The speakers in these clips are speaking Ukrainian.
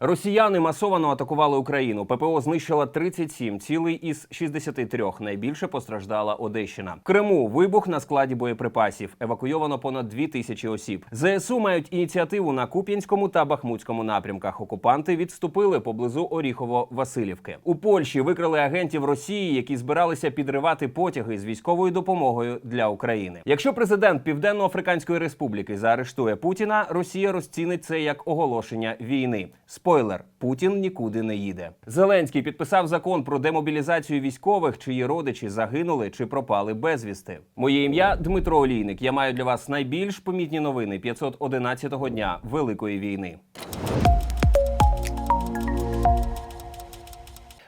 Росіяни масовано атакували Україну. ППО знищила 37 цілей із 63. Найбільше постраждала Одещина. В Криму вибух на складі боєприпасів. Евакуйовано понад 2 тисячі осіб. ЗСУ мають ініціативу на Куп'янському та Бахмутському напрямках. Окупанти відступили поблизу Оріхово-Василівки. У Польщі викрили агентів Росії, які збиралися підривати потяги з військовою допомогою для України. Якщо президент Південно-Африканської Республіки заарештує Путіна, Росія розцінить це як оголошення війни. Спойлер: Путін нікуди не їде. Зеленський підписав закон про демобілізацію військових, чиї родичі загинули чи пропали безвісти. Моє ім'я Дмитро Олійник. Я маю для вас найбільш помітні новини 511-го дня Великої війни.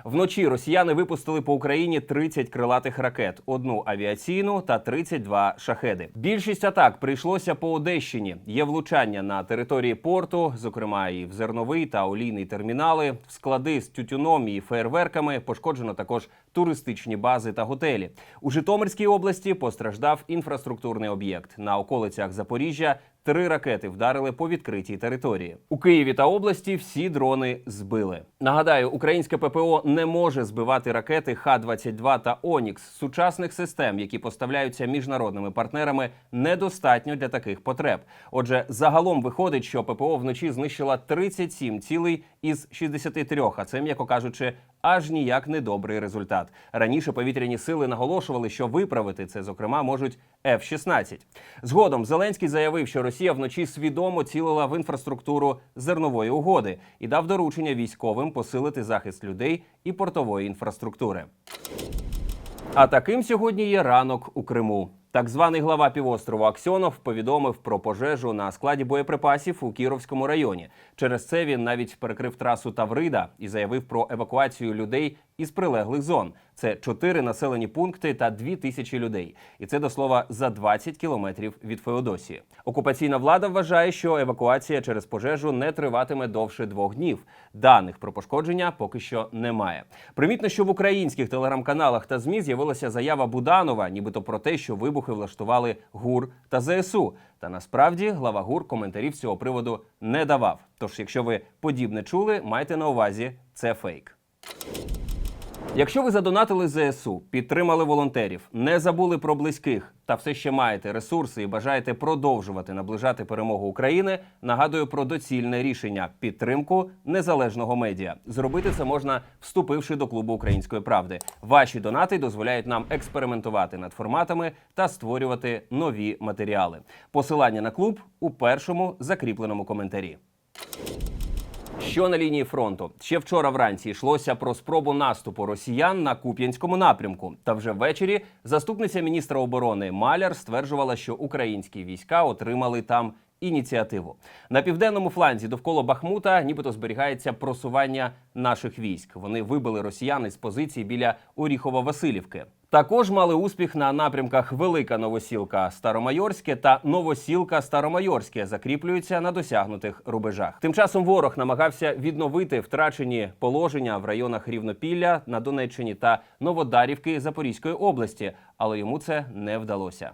Вночі росіяни випустили по Україні 30 крилатих ракет, одну авіаційну та 32 шахеди. Більшість атак прийшлося по Одещині. Є влучання на території порту, зокрема і в зерновий та олійний термінали, в склади з тютюном і фейерверками. Пошкоджено також туристичні бази та готелі. У Житомирській області постраждав інфраструктурний об'єкт на околицях Запоріжжя. Три ракети вдарили по відкритій території. У Києві та області всі дрони збили. Нагадаю, українське ППО не може збивати ракети Х-22 та Онікс. Сучасних систем, які поставляються міжнародними партнерами, недостатньо для таких потреб. Отже, загалом виходить, що ППО вночі знищила 37 цілей із 63, а це, м'яко кажучи, аж ніяк не добрий результат. Раніше повітряні сили наголошували, що виправити це, зокрема, можуть F-16. Згодом Зеленський заявив, що Росія вночі свідомо цілила в інфраструктуру зернової угоди і дав доручення військовим посилити захист людей і портової інфраструктури. А таким сьогодні є ранок у Криму. Так званий глава півострову Аксьонов повідомив про пожежу на складі боєприпасів у Кіровському районі. Через це він навіть перекрив трасу Таврида і заявив про евакуацію людей із прилеглих зон. Це чотири населені пункти та дві тисячі людей. І це до слова за 20 кілометрів від Феодосії. Окупаційна влада вважає, що евакуація через пожежу не триватиме довше двох днів. Даних про пошкодження поки що немає. Примітно, що в українських телеграм-каналах та змі з'явилася заява Буданова, нібито про те, що вибухи влаштували ГУР та ЗСУ. Та насправді глава ГУР коментарів з цього приводу не давав. Тож, якщо ви подібне чули, майте на увазі, це фейк. Якщо ви задонатили ЗСУ, підтримали волонтерів, не забули про близьких та все ще маєте ресурси і бажаєте продовжувати наближати перемогу України, нагадую про доцільне рішення підтримку незалежного медіа. Зробити це можна, вступивши до клубу української правди. Ваші донати дозволяють нам експериментувати над форматами та створювати нові матеріали. Посилання на клуб у першому закріпленому коментарі. Що на лінії фронту ще вчора вранці йшлося про спробу наступу росіян на Куп'янському напрямку. Та вже ввечері заступниця міністра оборони Маляр стверджувала, що українські війська отримали там ініціативу на південному фланзі довкола Бахмута, нібито зберігається просування наших військ. Вони вибили росіян із позицій біля Оріхова-Василівки. Також мали успіх на напрямках Велика Новосілка Старомайорське та Новосілка Старомайорське закріплюються на досягнутих рубежах. Тим часом ворог намагався відновити втрачені положення в районах Рівнопілля на Донеччині та Новодарівки Запорізької області, але йому це не вдалося.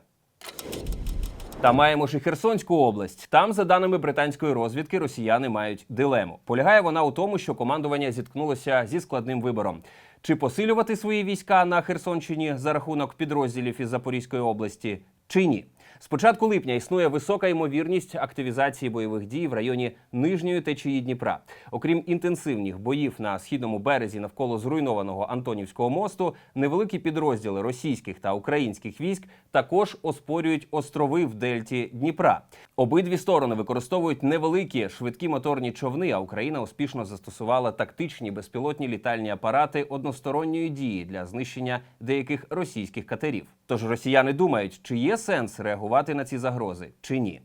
Та маємо ж і Херсонську область. Там, за даними британської розвідки, росіяни мають дилему. Полягає вона у тому, що командування зіткнулося зі складним вибором: чи посилювати свої війська на Херсонщині за рахунок підрозділів із Запорізької області, чи ні. З початку липня існує висока ймовірність активізації бойових дій в районі нижньої течії Дніпра. Окрім інтенсивних боїв на східному березі навколо зруйнованого Антонівського мосту, невеликі підрозділи російських та українських військ також оспорюють острови в дельті Дніпра. Обидві сторони використовують невеликі швидкі моторні човни. А Україна успішно застосувала тактичні безпілотні літальні апарати односторонньої дії для знищення деяких російських катерів. Тож росіяни думають, чи є сенс реагувати на ці загрози, чи ні.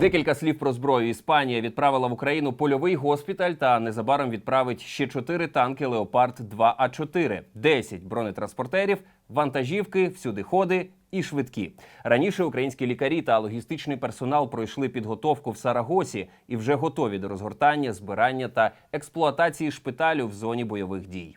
Декілька слів про зброю. Іспанія відправила в Україну польовий госпіталь та незабаром відправить ще 4 танки Леопард 2 А 4 10 бронетранспортерів, вантажівки, всюдиходи і швидкі. Раніше українські лікарі та логістичний персонал пройшли підготовку в Сарагосі і вже готові до розгортання, збирання та експлуатації шпиталю в зоні бойових дій.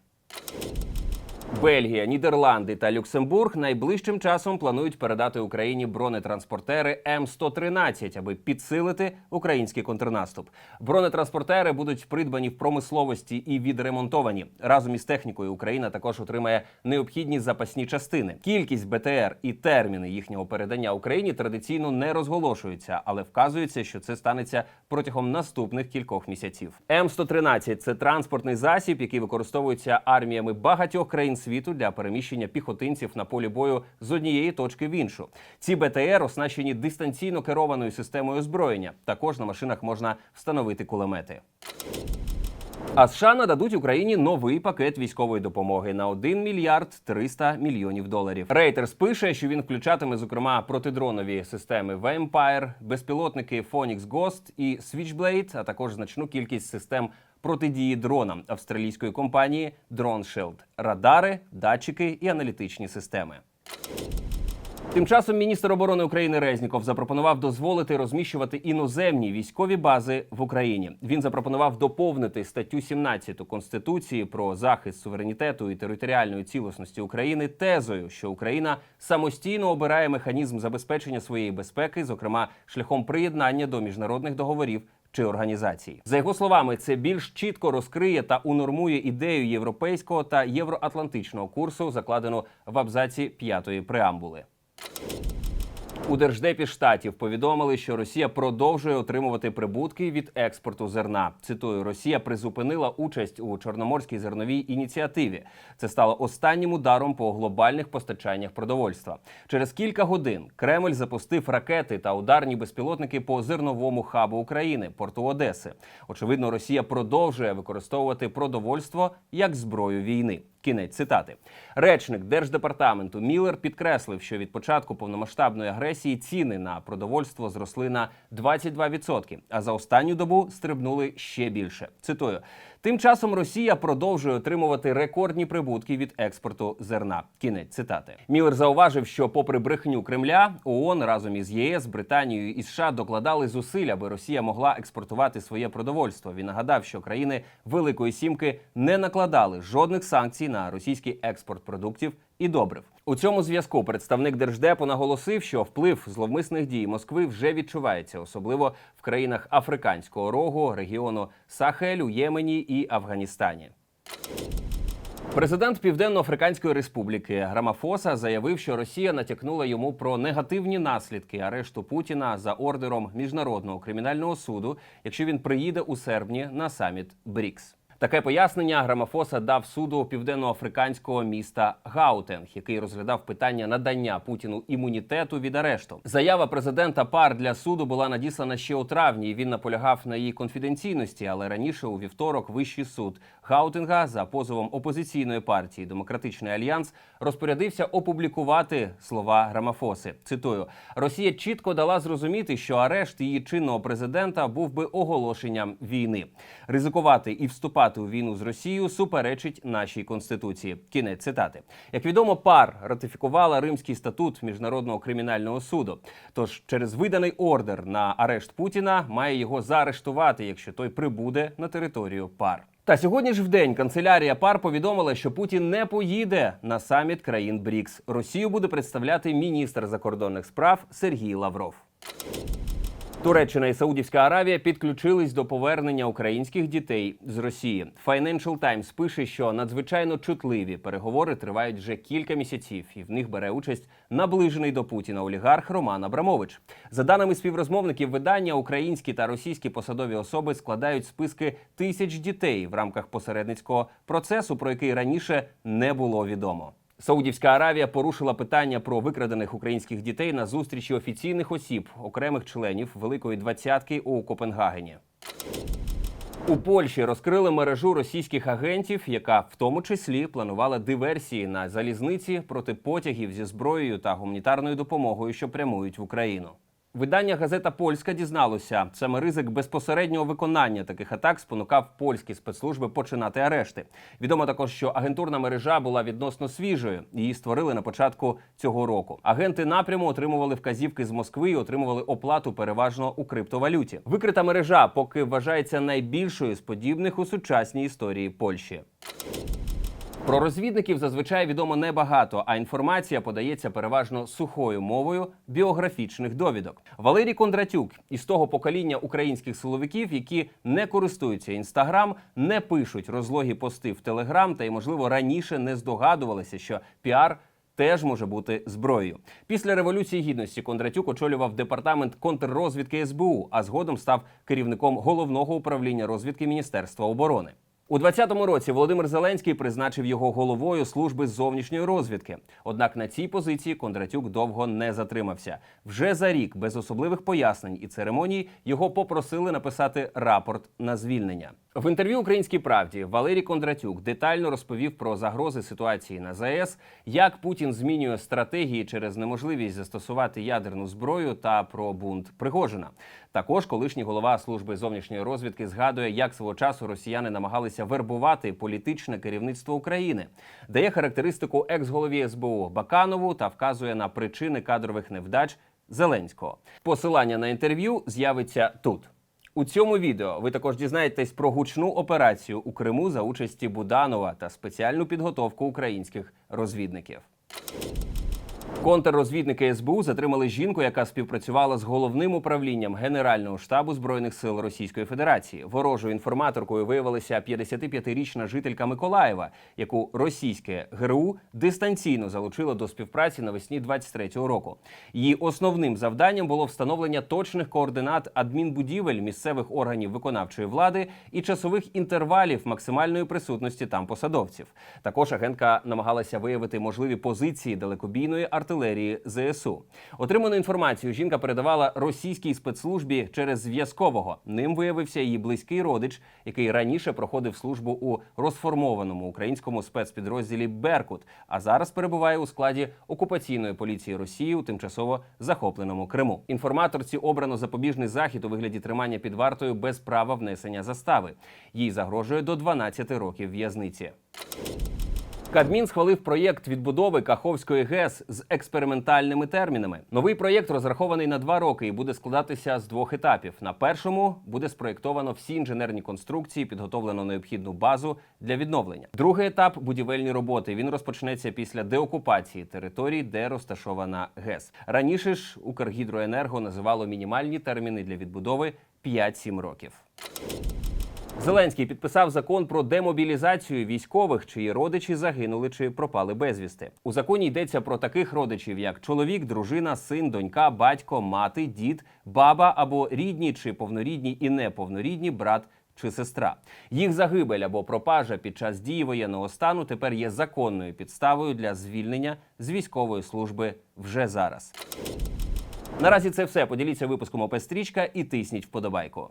Бельгія, Нідерланди та Люксембург найближчим часом планують передати Україні бронетранспортери М113, аби підсилити український контрнаступ. Бронетранспортери будуть придбані в промисловості і відремонтовані. Разом із технікою Україна також отримає необхідні запасні частини. Кількість БТР і терміни їхнього передання Україні традиційно не розголошуються, але вказується, що це станеться протягом наступних кількох місяців. М113 – це транспортний засіб, який використовується арміями багатьох країн світу для переміщення піхотинців на полі бою з однієї точки в іншу. Ці БТР оснащені дистанційно керованою системою озброєння. Також на машинах можна встановити кулемети. А США нададуть Україні новий пакет військової допомоги на 1 мільярд 300 мільйонів доларів. Reuters пише, що він включатиме зокрема протидронові системи Vampire, безпілотники Phoenix Ghost і Switchblade, а також значну кількість систем протидії дронам австралійської компанії Drone Shield, радари, датчики і аналітичні системи. Тим часом міністр оборони України Резніков запропонував дозволити розміщувати іноземні військові бази в Україні. Він запропонував доповнити статтю 17 Конституції про захист суверенітету і територіальної цілісності України тезою, що Україна самостійно обирає механізм забезпечення своєї безпеки, зокрема шляхом приєднання до міжнародних договорів. Чи організації за його словами, це більш чітко розкриє та унормує ідею європейського та євроатлантичного курсу, закладену в абзаці п'ятої преамбули. У держдепі штатів повідомили, що Росія продовжує отримувати прибутки від експорту зерна. Цитую, Росія призупинила участь у чорноморській зерновій ініціативі. Це стало останнім ударом по глобальних постачаннях продовольства. Через кілька годин Кремль запустив ракети та ударні безпілотники по зерновому хабу України порту Одеси. Очевидно, Росія продовжує використовувати продовольство як зброю війни. Кінець цитати. Речник держдепартаменту Міллер підкреслив, що від початку повномасштабної агресії ціни на продовольство зросли на 22%, а за останню добу стрибнули ще більше. Цитую. Тим часом Росія продовжує отримувати рекордні прибутки від експорту зерна. Кінець цитати. Міллер зауважив, що, попри брехню Кремля, ООН разом із ЄС, Британією і США докладали зусиль, аби Росія могла експортувати своє продовольство. Він нагадав, що країни Великої Сімки не накладали жодних санкцій на російський експорт продуктів і добрив. У цьому зв'язку представник держдепу наголосив, що вплив зловмисних дій Москви вже відчувається, особливо в країнах Африканського рогу, регіону Сахелю, Ємені і Афганістані. Президент Південно-Африканської Республіки Грамафоса заявив, що Росія натякнула йому про негативні наслідки арешту Путіна за ордером міжнародного кримінального суду, якщо він приїде у серпні на саміт БРІКС. Таке пояснення Грамафоса дав суду південноафриканського міста Гаутенг, який розглядав питання надання Путіну імунітету від арешту. Заява президента пар для суду була надіслана ще у травні. і Він наполягав на її конфіденційності, але раніше у вівторок вищий суд Гаутенга за позовом опозиційної партії Демократичний альянс розпорядився опублікувати слова Грамафоси. Цитую: Росія чітко дала зрозуміти, що арешт її чинного президента був би оголошенням війни. Ризикувати і вступати у війну з Росією суперечить нашій конституції. Кінець цитати. Як відомо, пар ратифікувала Римський статут міжнародного кримінального суду. Тож через виданий ордер на арешт Путіна має його заарештувати, якщо той прибуде на територію пар. Та сьогодні ж в день канцелярія пар повідомила, що Путін не поїде на саміт країн БРІКС. Росію буде представляти міністр закордонних справ Сергій Лавров. Туреччина і Саудівська Аравія підключились до повернення українських дітей з Росії. Financial Times пише, що надзвичайно чутливі переговори тривають вже кілька місяців, і в них бере участь наближений до Путіна олігарх Роман Абрамович. За даними співрозмовників видання, українські та російські посадові особи складають списки тисяч дітей в рамках посередницького процесу, про який раніше не було відомо. Саудівська Аравія порушила питання про викрадених українських дітей на зустрічі офіційних осіб, окремих членів Великої двадцятки у Копенгагені. У Польщі розкрили мережу російських агентів, яка в тому числі планувала диверсії на залізниці проти потягів зі зброєю та гуманітарною допомогою, що прямують в Україну. Видання газета Польська дізналося, саме ризик безпосереднього виконання таких атак спонукав польські спецслужби починати арешти. Відомо також, що агентурна мережа була відносно свіжою. Її створили на початку цього року. Агенти напряму отримували вказівки з Москви і отримували оплату переважно у криптовалюті. Викрита мережа поки вважається найбільшою з подібних у сучасній історії Польщі. Про розвідників зазвичай відомо небагато, а інформація подається переважно сухою мовою біографічних довідок. Валерій Кондратюк із того покоління українських силовиків, які не користуються інстаграм, не пишуть розлогі пости в Телеграм та й, можливо, раніше не здогадувалися, що піар. Теж може бути зброєю. Після революції гідності Кондратюк очолював департамент контррозвідки СБУ, а згодом став керівником головного управління розвідки Міністерства оборони. У 2020 році Володимир Зеленський призначив його головою служби зовнішньої розвідки. Однак на цій позиції Кондратюк довго не затримався. Вже за рік, без особливих пояснень і церемоній, його попросили написати рапорт на звільнення. В інтерв'ю Українській правді Валерій Кондратюк детально розповів про загрози ситуації на ЗАЕС, як Путін змінює стратегії через неможливість застосувати ядерну зброю та про бунт Пригожина. Також колишній голова служби зовнішньої розвідки згадує, як свого часу росіяни намагалися вербувати політичне керівництво України, дає характеристику екс-голові СБУ Баканову та вказує на причини кадрових невдач Зеленського. Посилання на інтерв'ю з'явиться тут. У цьому відео ви також дізнаєтесь про гучну операцію у Криму за участі Буданова та спеціальну підготовку українських розвідників. Контррозвідники СБУ затримали жінку, яка співпрацювала з головним управлінням Генерального штабу збройних сил Російської Федерації. Ворожою інформаторкою виявилася 55-річна жителька Миколаєва, яку російське ГРУ дистанційно залучило до співпраці навесні 23-го року. Її основним завданням було встановлення точних координат адмінбудівель місцевих органів виконавчої влади і часових інтервалів максимальної присутності там посадовців. Також агентка намагалася виявити можливі позиції далекобійної артилерії ЗСУ. Отриману інформацію жінка передавала російській спецслужбі через зв'язкового. Ним виявився її близький родич, який раніше проходив службу у розформованому українському спецпідрозділі Беркут, а зараз перебуває у складі окупаційної поліції Росії у тимчасово захопленому Криму. Інформаторці обрано запобіжний захід у вигляді тримання під вартою без права внесення застави. Їй загрожує до 12 років в'язниці. Кадмін схвалив проєкт відбудови Каховської ГЕС з експериментальними термінами. Новий проєкт розрахований на два роки і буде складатися з двох етапів. На першому буде спроєктовано всі інженерні конструкції, підготовлено необхідну базу для відновлення. Другий етап будівельні роботи. Він розпочнеться після деокупації територій, де розташована ГЕС. Раніше ж Укргідроенерго називало мінімальні терміни для відбудови 5-7 років. Зеленський підписав закон про демобілізацію військових, чиї родичі загинули чи пропали безвісти. У законі йдеться про таких родичів, як чоловік, дружина, син, донька, батько, мати, дід, баба або рідні чи повнорідні і неповнорідні брат. Чи сестра їх загибель або пропажа під час дії воєнного стану тепер є законною підставою для звільнення з військової служби вже зараз. Наразі це все. Поділіться випуском ОП Стрічка і тисніть вподобайку.